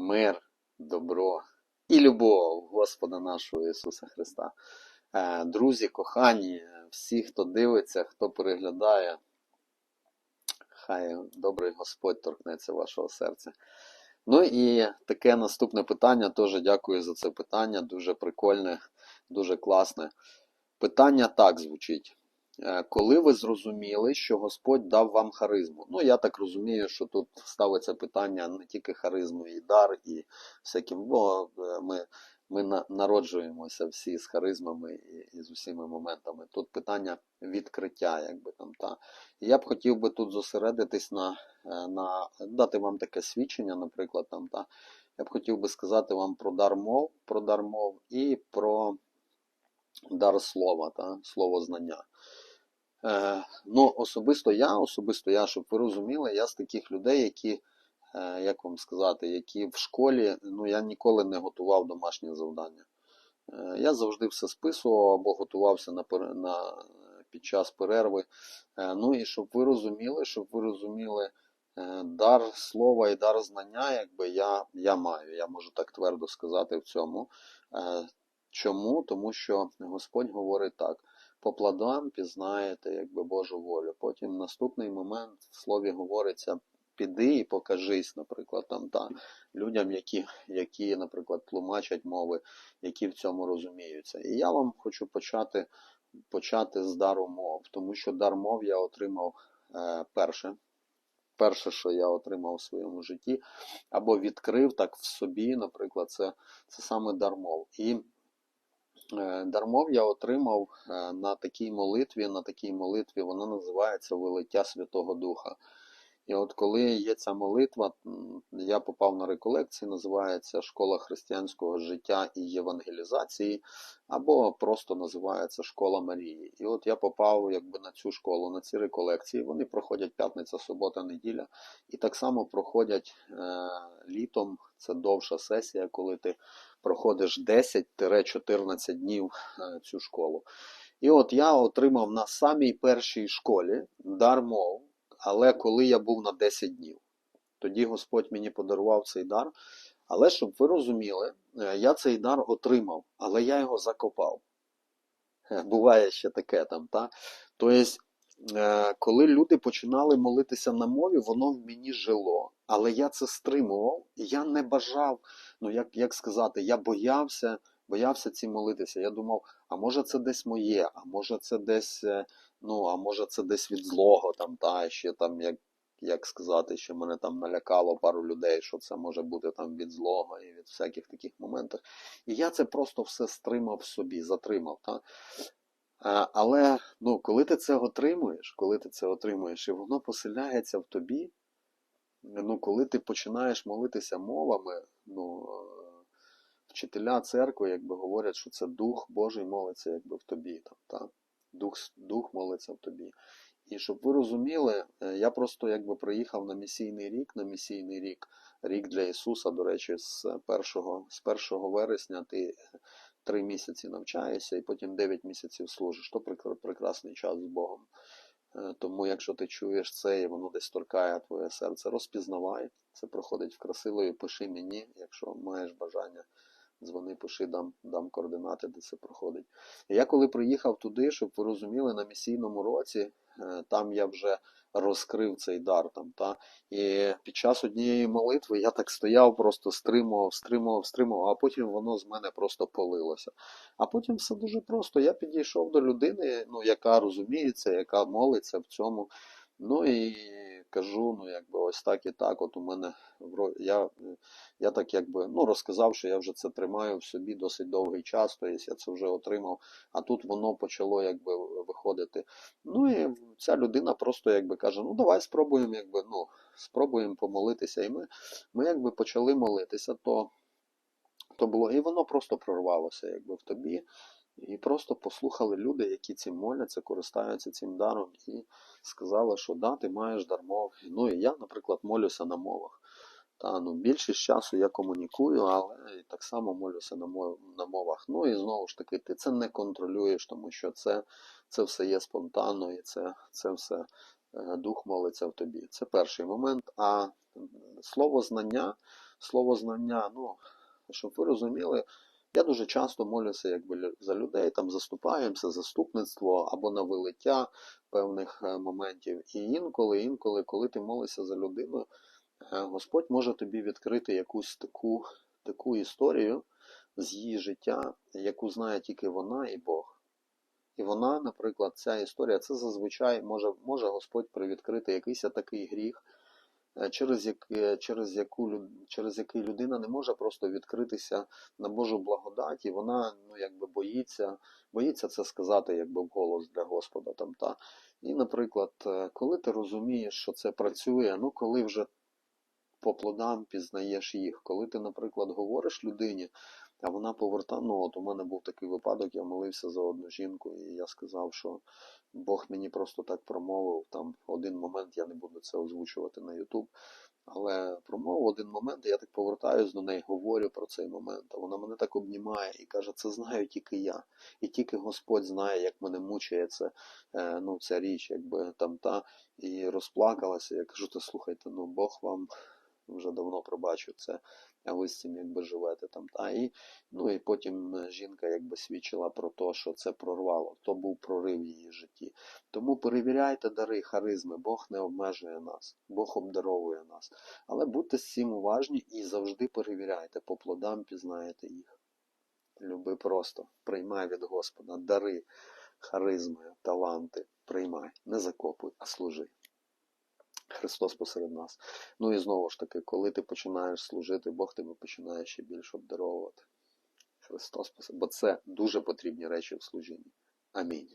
мир, добро і любов Господа нашого Ісуса Христа. Е, Друзі, кохані, всі, хто дивиться, хто переглядає, хай добрий Господь торкнеться вашого серця. Ну і таке наступне питання, теж дякую за це питання, дуже прикольне, дуже класне. Питання так звучить. Е, Коли ви зрозуміли, що Господь дав вам харизму? Ну, я так розумію, що тут ставиться питання не тільки харизму, і дар, і всяким, бо е, ми, ми народжуємося всі з харизмами і, і з усіма моментами. Тут питання відкриття, якби там та. Я б хотів би тут зосередитись на, е, на дати вам таке свідчення, наприклад, там та. Я б хотів би сказати вам про дар мов, про дар мов і про дар слова, та, слово знання. Е, ну, особисто я, особисто я, щоб ви розуміли, я з таких людей, які, е, як вам сказати, які в школі, ну я ніколи не готував домашні завдання. Е, я завжди все списував або готувався на, на, під час перерви. Ну і щоб ви розуміли, щоб ви розуміли, дар слова і дар знання, якби я, я маю, я можу так твердо сказати в цьому. Чому? Тому що Господь говорить так по плодам пізнаєте якби Божу волю. Потім наступний момент в слові говориться піди і покажись, наприклад, там та людям, які, які, наприклад, тлумачать мови, які в цьому розуміються. І я вам хочу почати, почати з дару мов, тому що дар мов я отримав е, перше. Перше, що я отримав в своєму житті, або відкрив так в собі, наприклад, це, це саме дар мов. І Дармов я отримав е, на такій молитві. На такій молитві вона називається Вилиття Святого Духа. І от коли є ця молитва, я попав на реколекції, називається Школа християнського життя і євангелізації, або просто називається Школа Марії. І от я попав якби на цю школу, на ці реколекції. Вони проходять п'ятниця, субота, неділя. І так само проходять е, літом. Це довша сесія, коли ти проходиш 10-14 днів е, цю школу. І от я отримав на самій першій школі дар мов, але коли я був на 10 днів. Тоді Господь мені подарував цей дар. Але щоб ви розуміли, е, я цей дар отримав, але я його закопав. Е, Буває ще таке там, та? Тобто, е, коли люди починали молитися на мові, воно в мені жило. Але я це стримував, і я не бажав, ну як, як сказати, я боявся, боявся цим молитися. Я думав, а може це десь моє, а може це десь, е, ну, а може це десь від злого, там, та, ще там, як, як сказати, що мене там налякало пару людей, що це може бути там від злого і від всяких таких моментів. І я це просто все стримав собі, затримав. Та? Але ну, коли ти це отримуєш, коли ти це отримуєш, і воно поселяється в тобі, ну, коли ти починаєш молитися мовами, ну, вчителя церкви якби говорять, що це Дух Божий молиться якби в тобі. Там, та? Дух, Дух молиться в тобі. І щоб ви розуміли, е, я просто якби приїхав на місійний рік, на місійний рік, рік для Ісуса, до речі, з 1, з 1 вересня ти три місяці навчаєшся і потім 9 місяців служиш. То прекрасний час з Богом. Е, Тому, якщо ти чуєш це і воно десь торкає твоє серце, розпізнавай. Це проходить в красилою, пиши мені, якщо маєш бажання. Дзвони, пиши, дам, дам координати, де це проходить. Я коли приїхав туди, щоб ви розуміли, на місійному році, е, там я вже розкрив цей дар. Там, та? І під час однієї молитви я так стояв, просто стримував, стримував, стримував, а потім воно з мене просто полилося. А потім все дуже просто. Я підійшов до людини, ну, яка розуміється, яка молиться в цьому. Ну і кажу, ну якби ось так і так. От у мене я, я так якби ну, розказав, що я вже це тримаю в собі досить довгий час, тобто я це вже отримав, а тут воно почало якби виходити. Ну і ця людина просто якби каже: ну давай спробуємо, якби ну спробуємо помолитися. І ми, ми якби почали молитися, то, то було, і воно просто прорвалося якби в тобі. І просто послухали люди, які цим моляться, користаються цим даром, і сказали, що да, ти маєш дар мов. Ну і я, наприклад, молюся на мовах. Та, ну, більшість часу я комунікую, але так само молюся на, на мовах. Ну і знову ж таки, ти це не контролюєш, тому що це, це все є спонтанно і це, це все е, Дух молиться в тобі. Це перший момент. А слово знання, слово знання, ну, щоб ви розуміли, я дуже часто молюся якби, за людей, там заступаємося, заступництво або на вилиття певних е, моментів. І інколи, інколи, коли ти молишся за людину, е, Господь може тобі відкрити якусь таку, таку історію з її життя, яку знає тільки вона і Бог. І вона, наприклад, ця історія, це зазвичай може, може Господь привідкрити якийсь такий гріх, через, як, е, через, яку, через який людина не може просто відкритися на Божу благодать, і вона ну, якби боїться, боїться це сказати якби вголос для Господа. Там, та. І, наприклад, е, коли ти розумієш, що це працює, ну коли вже по плодам пізнаєш їх, коли ти, наприклад, говориш людині, а вона поверта. Ну, от у мене був такий випадок, я молився за одну жінку, і я сказав, що Бог мені просто так промовив. Там один момент я не буду це озвучувати на Ютуб. Але промовив один момент, і я так повертаюсь до неї, говорю про цей момент. А вона мене так обнімає і каже, це знаю тільки я. І тільки Господь знає, як мене мучає це, е, ну, ця річ, якби там та. І розплакалася. Я кажу, та слухайте, ну Бог вам вже давно пробачив це, а ви з цим якби живете там. Та і ну і потім е, жінка якби свідчила про те, що це прорвало. То був прорив її житті. Тому перевіряйте дари, харизми. Бог не обмежує нас, Бог обдаровує нас. Але будьте з цим уважні і завжди перевіряйте, по плодам пізнаєте їх. Люби просто, приймай від Господа дари, харизми, таланти. Приймай, не закопуй, а служи. Христос посеред нас. Ну і знову ж таки, коли ти починаєш служити, Бог тебе починає ще більше обдаровувати. Христос посеред. Бо це дуже потрібні речі в служінні. Амінь.